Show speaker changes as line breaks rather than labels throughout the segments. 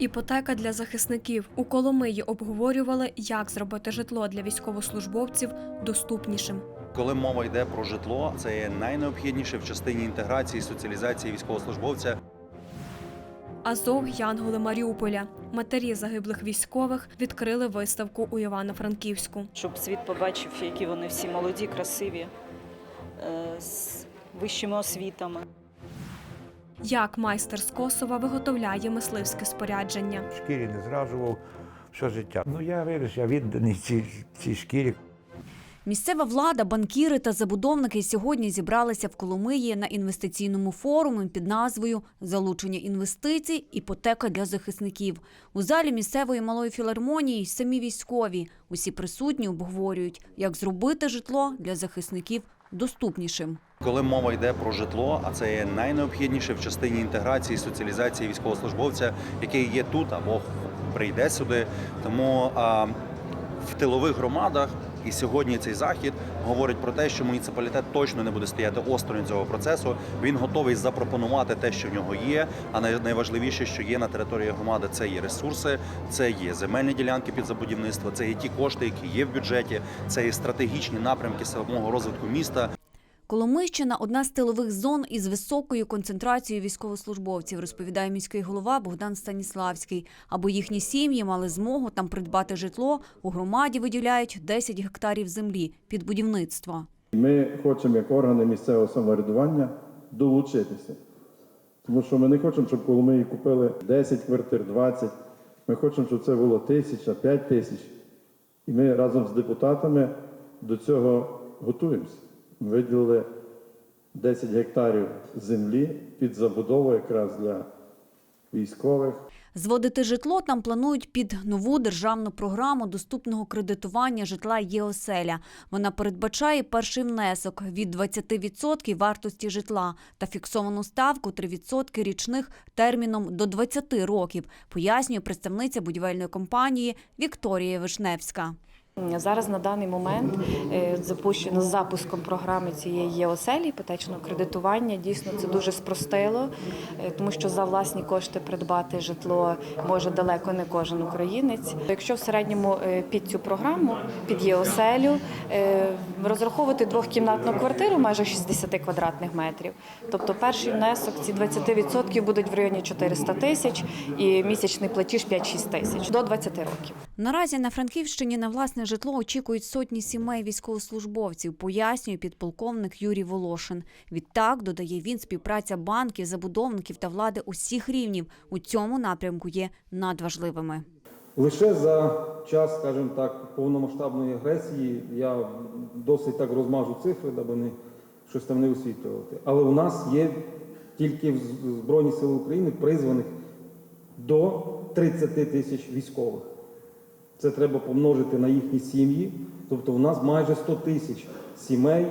Іпотека для захисників у Коломиї обговорювали, як зробити житло для військовослужбовців доступнішим.
Коли мова йде про житло, це є найнеобхідніше в частині інтеграції, соціалізації військовослужбовця.
Азов Янголи Маріуполя. Матері загиблих військових відкрили виставку у Івано-Франківську.
щоб світ побачив, які вони всі молоді, красиві, е, з вищими освітами.
Як майстер з Косова виготовляє мисливське спорядження.
В шкірі не зраджував все життя. Ну я виріс, я відданий цій, цій шкірі.
Місцева влада, банкіри та забудовники сьогодні зібралися в Коломиї на інвестиційному форумі під назвою Залучення інвестицій, іпотека для захисників. У залі місцевої малої філармонії й самі військові. Усі присутні обговорюють, як зробити житло для захисників доступнішим.
Коли мова йде про житло, а це є найнеобхідніше в частині інтеграції, соціалізації військовослужбовця, який є тут або прийде сюди. Тому а, в тилових громадах і сьогодні цей захід говорить про те, що муніципалітет точно не буде стояти осторонь цього процесу. Він готовий запропонувати те, що в нього є. А найважливіше, що є на території громади, це є ресурси, це є земельні ділянки під забудівництво, це є ті кошти, які є в бюджеті, це є стратегічні напрямки самого розвитку міста.
Коломийщина – одна з тилових зон із високою концентрацією військовослужбовців, розповідає міський голова Богдан Станіславський. Аби їхні сім'ї мали змогу там придбати житло, у громаді виділяють 10 гектарів землі під будівництво.
Ми хочемо, як органи місцевого самоврядування, долучитися. Тому що ми не хочемо, щоб коли ми купили 10 квартир, 20. Ми хочемо, щоб це було тисяча, 5 тисяч. І ми разом з депутатами до цього готуємося. Виділили 10 гектарів землі під забудову якраз для військових.
Зводити житло там планують під нову державну програму доступного кредитування житла «Єоселя». Вона передбачає перший внесок від 20% вартості житла та фіксовану ставку 3% річних терміном до 20 років, пояснює представниця будівельної компанії Вікторія Вишневська.
Зараз на даний момент е, запущено з запуском програми цієї ЄОСЕЛі іпотечного кредитування. Дійсно, це дуже спростило, е, тому що за власні кошти придбати житло може далеко не кожен українець. Якщо в середньому е, під цю програму, під ЄОСЕЛю, е, розраховувати двохкімнатну квартиру майже 60 квадратних метрів. Тобто перший внесок ці 20% будуть в районі 400 тисяч і місячний платіж 5-6 тисяч до 20 років.
Наразі на Франківщині на власне житло очікують сотні сімей військовослужбовців, пояснює підполковник Юрій Волошин. Відтак, додає він, співпраця банків, забудовників та влади усіх рівнів у цьому напрямку є надважливими.
Лише за час, скажімо так, повномасштабної агресії я досить так розмажу цифри, аби не щось там не освітлювати. Але у нас є тільки в Збройні Сили України призваних до 30 тисяч військових. Це треба помножити на їхні сім'ї. Тобто у нас майже 100 тисяч сімей,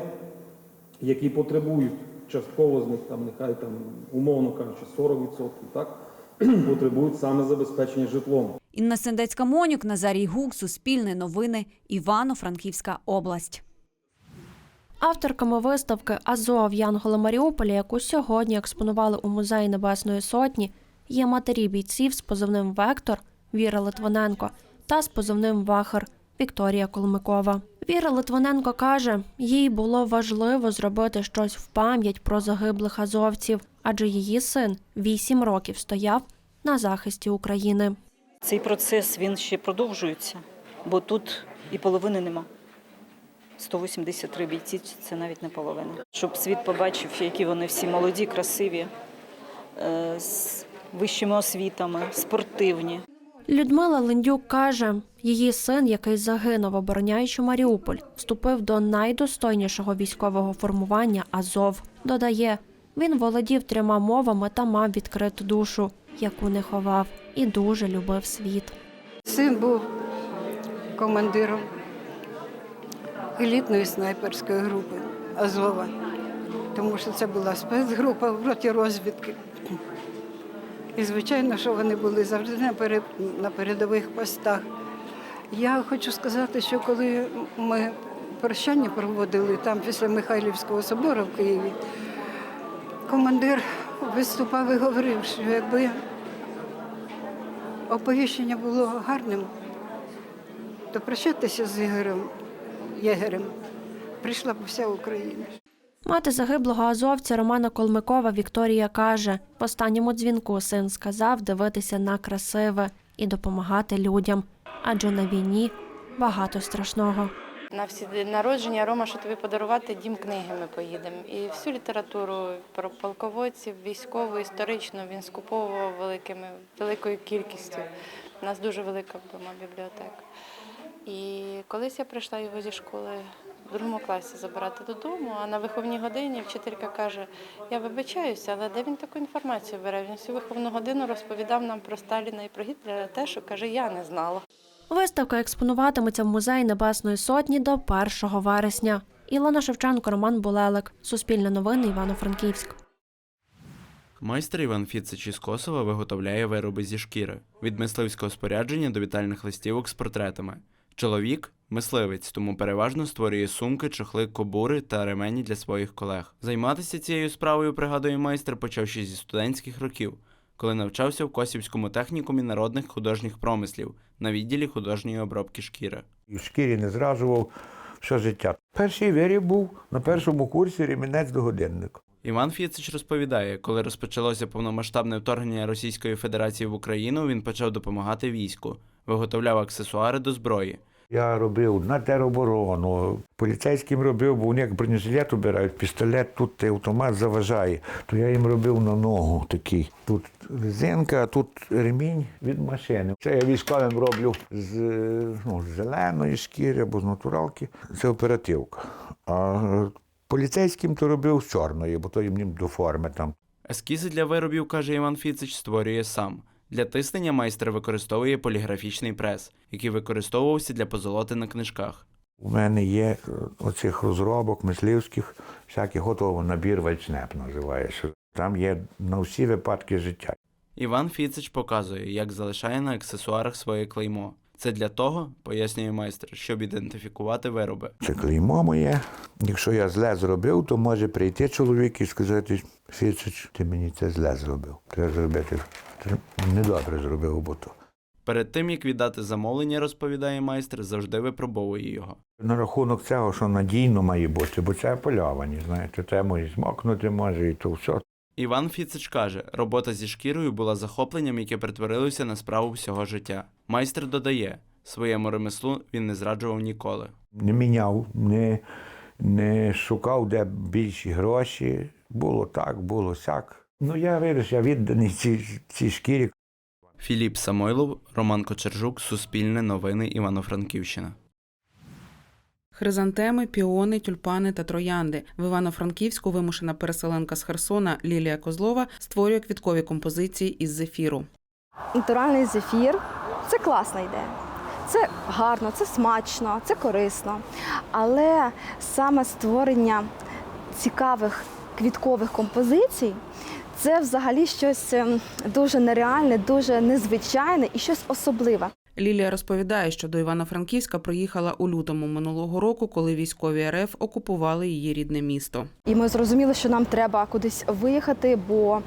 які потребують частково з них, там, нехай там, умовно кажучи, 40%, так, потребують саме забезпечення житлом.
Інна Сендецька Монюк, Назарій Гук, Суспільне новини, Івано-Франківська область.
Авторками виставки Азов Янголи Маріуполя, яку сьогодні експонували у музеї Небесної Сотні, є матері бійців з позивним Вектор Віра Литвиненко та з позивним Вахар Вікторія Колмикова. Віра Литвиненко каже, їй було важливо зробити щось в пам'ять про загиблих азовців, адже її син вісім років стояв на захисті України.
Цей процес він ще продовжується, бо тут і половини нема. 183 бійці це навіть не половина. Щоб світ побачив, які вони всі молоді, красиві, е, з вищими освітами, спортивні.
Людмила Лендюк каже, її син, який загинув, обороняючи Маріуполь, вступив до найдостойнішого військового формування Азов. Додає, він володів трьома мовами та мав відкриту душу, яку не ховав, і дуже любив світ.
Син був командиром елітної снайперської групи Азова, тому що це була спецгрупа в роті розвідки. І, звичайно, що вони були завжди на передових постах. Я хочу сказати, що коли ми прощання проводили там після Михайлівського собору в Києві, командир виступав і говорив, що якби оповіщення було гарним, то прощатися з Ігорем Єгерем прийшла б вся Україна.
Мати загиблого азовця Романа Колмикова Вікторія каже: в останньому дзвінку син сказав дивитися на красиве і допомагати людям, адже на війні багато страшного.
На всі народження Рома, що тобі подарувати, дім книги ми поїдемо. І всю літературу про полководців, військову, історичну він скуповував великими, великою кількістю. У нас дуже велика вдома бібліотека. І колись я прийшла його зі школи в другому класі забирати додому, а на виховній годині вчителька каже: Я вибачаюся, але де він таку інформацію бере? Він всю виховну годину розповідав нам про Сталіна і про Гітлера, те, що каже, я не знала.
Виставка експонуватиметься в музеї Небесної Сотні до 1 вересня. Ілона Шевченко, Роман Булелик. Суспільне новини Івано-Франківськ.
Майстер Іван Фіцич із Косова виготовляє вироби зі шкіри від мисливського спорядження до вітальних листівок з портретами. Чоловік мисливець, тому переважно створює сумки, чохли, кобури та ремені для своїх колег. Займатися цією справою, пригадує майстер, почав ще зі студентських років, коли навчався в Косівському технікумі народних художніх промислів на відділі художньої обробки шкіри.
В шкірі не зражував все життя. Перший виріб був на першому курсі ремінець до годинника.
Іван Фіцич розповідає, коли розпочалося повномасштабне вторгнення Російської Федерації в Україну, він почав допомагати війську, виготовляв аксесуари до зброї.
Я робив на тероборону, поліцейським робив, бо вони як бронежилет обирають, пістолет, тут той автомат заважає. То я їм робив на ногу такий. Тут резинка, а тут ремінь від машини. Це я військовим роблю з, ну, з зеленої шкіри або з натуралки. Це оперативка. А поліцейським то робив з чорної, бо то їм до форми там.
Ескізи для виробів, каже Іван Фіцич, створює сам. Для тиснення майстер використовує поліграфічний прес, який використовувався для позолоти на книжках.
У мене є е, оцих розробок мисливських, всяких готово набір вальцнеп називається. Там є на всі випадки життя.
Іван Фіцич показує, як залишає на аксесуарах своє клеймо. Це для того, пояснює майстер, щоб ідентифікувати вироби.
Це клеймо моє. Якщо я зле зробив, то може прийти чоловік і сказати, Фіцич, ти мені це зле зробив. Треба зробити. Недобре зробив, бо то.
Перед тим як віддати замовлення, розповідає майстер, завжди випробовує його.
На рахунок цього, що надійно має бути, бо це полявані, знаєте, це може змокнути може і то все.
Іван Фіцич каже, робота зі шкірою була захопленням, яке перетворилося на справу всього життя. Майстер додає, своєму ремеслу він не зраджував ніколи.
Не міняв, не, не шукав, де більші гроші. Було так, було сяк. Ну я виріс, я відданий цій, цій шкірі.
Філіп Самойлов, Роман Кочержук, Суспільне новини Івано-Франківщина.
Хризантеми, піони, тюльпани та троянди. В Івано-Франківську вимушена переселенка з Херсона Лілія Козлова створює квіткові композиції із зефіру.
Натуральний зефір це класна ідея. Це гарно, це смачно, це корисно. Але саме створення цікавих квіткових композицій це взагалі щось ем, дуже нереальне, дуже незвичайне і щось особливе.
Лілія розповідає, що до Івано-Франківська приїхала у лютому минулого року, коли військові РФ окупували її рідне місто.
І ми зрозуміли, що нам треба кудись виїхати, бо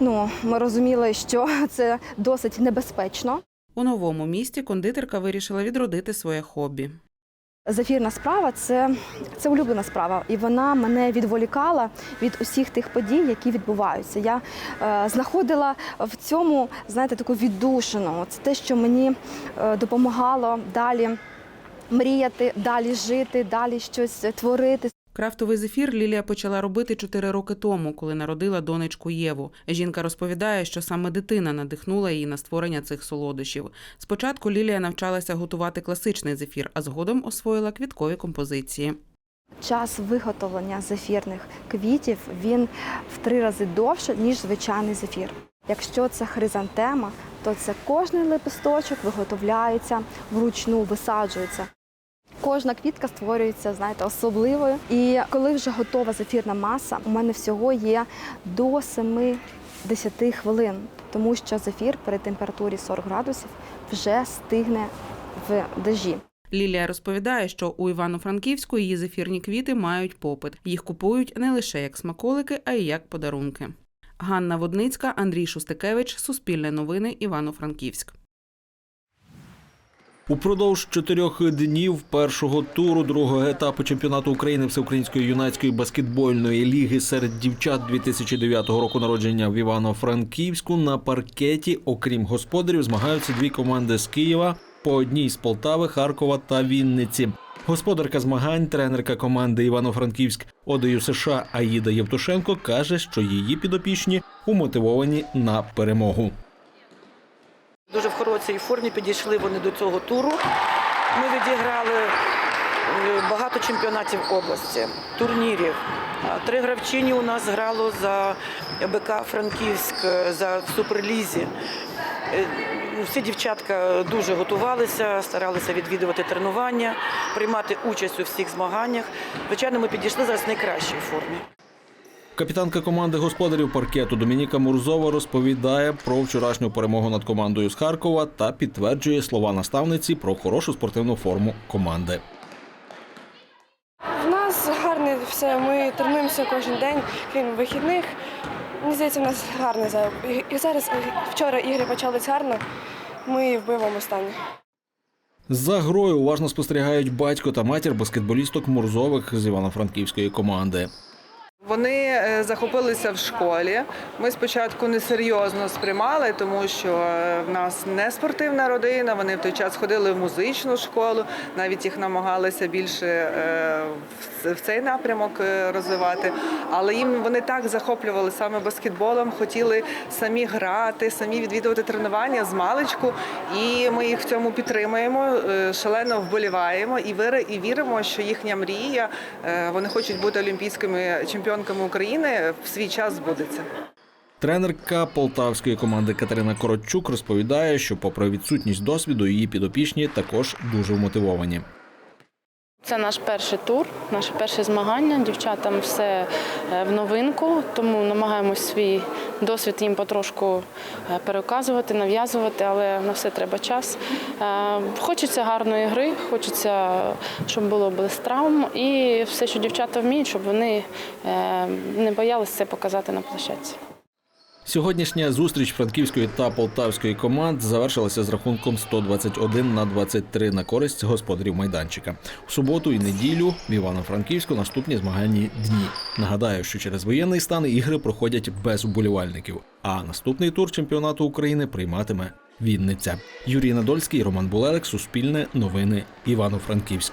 ну ми розуміли, що це досить небезпечно.
У новому місті кондитерка вирішила відродити своє хобі.
Зефірна справа це, це улюблена справа, і вона мене відволікала від усіх тих подій, які відбуваються. Я е, знаходила в цьому, знаєте, таку віддушину. Це те, що мені е, допомагало далі мріяти, далі жити, далі щось творити.
Крафтовий зефір Лілія почала робити чотири роки тому, коли народила донечку Єву. Жінка розповідає, що саме дитина надихнула її на створення цих солодощів. Спочатку Лілія навчалася готувати класичний зефір, а згодом освоїла квіткові композиції.
Час виготовлення зефірних квітів він в три рази довше, ніж звичайний зефір. Якщо це хризантема, то це кожний лепесточок виготовляється вручну, висаджується. Кожна квітка створюється, знаєте, особливою. І коли вже готова зефірна маса, у мене всього є до 7-10 хвилин, тому що зефір при температурі 40 градусів вже стигне в дежі.
Лілія розповідає, що у Івано-Франківську її зефірні квіти мають попит. Їх купують не лише як смаколики, а й як подарунки. Ганна Водницька, Андрій Шустикевич, Суспільне новини, Івано-Франківськ.
Упродовж чотирьох днів першого туру другого етапу чемпіонату України Всеукраїнської юнацької баскетбольної ліги серед дівчат 2009 року народження в Івано-Франківську на паркеті, окрім господарів, змагаються дві команди з Києва по одній з Полтави, Харкова та Вінниці. Господарка змагань, тренерка команди Івано-Франківськ ОДЮ США Аїда Євтушенко каже, що її підопічні умотивовані на перемогу.
Дуже в хорошій формі підійшли вони до цього туру. Ми відіграли е, багато чемпіонатів області, турнірів. Три гравчині у нас грало за БК Франківськ е, за суперлізі. Е, Всі дівчатка дуже готувалися, старалися відвідувати тренування, приймати участь у всіх змаганнях. Звичайно, ми підійшли зараз в найкращій формі.
Капітанка команди господарів паркету Домініка Мурзова розповідає про вчорашню перемогу над командою з Харкова та підтверджує слова наставниці про хорошу спортивну форму команди.
У нас гарне все. Ми тренуємося кожен день, крім вихідних. Мені здається, у нас гарне. І зараз вчора ігри почались гарно. Ми в бойовому стані.
За грою уважно спостерігають батько та матір баскетболісток Мурзових з Івано-Франківської команди.
Вони е, захопилися в школі. Ми спочатку несерйозно сприймали, тому що е, в нас не спортивна родина. Вони в той час ходили в музичну школу, навіть їх намагалися більше е, в- цей напрямок розвивати. Але їм вони так захоплювали саме баскетболом, хотіли самі грати, самі відвідувати тренування з маличку. І ми їх в цьому підтримуємо, шалено вболіваємо і віри- і віримо, що їхня мрія, вони хочуть бути олімпійськими чемпіонками України, в свій час збудеться.
Тренерка полтавської команди Катерина Коротчук розповідає, що, попри відсутність досвіду, її підопічні також дуже вмотивовані.
Це наш перший тур, наше перше змагання. Дівчатам все е, в новинку, тому намагаємось свій досвід їм потрошку е, переказувати, нав'язувати, але на все треба час. Е, Хочеться гарної гри, хочеться, щоб було без травм, і все, що дівчата вміють, щоб вони не боялися це показати на площадці.
Сьогоднішня зустріч франківської та полтавської команд завершилася з рахунком 121 на 23 на користь господарів майданчика. У суботу і неділю в Івано-Франківську наступні змагальні дні. Нагадаю, що через воєнний стан ігри проходять без вболівальників. А наступний тур чемпіонату України прийматиме Вінниця. Юрій Надольський, Роман Булелек, Суспільне, Новини, Івано-Франківськ.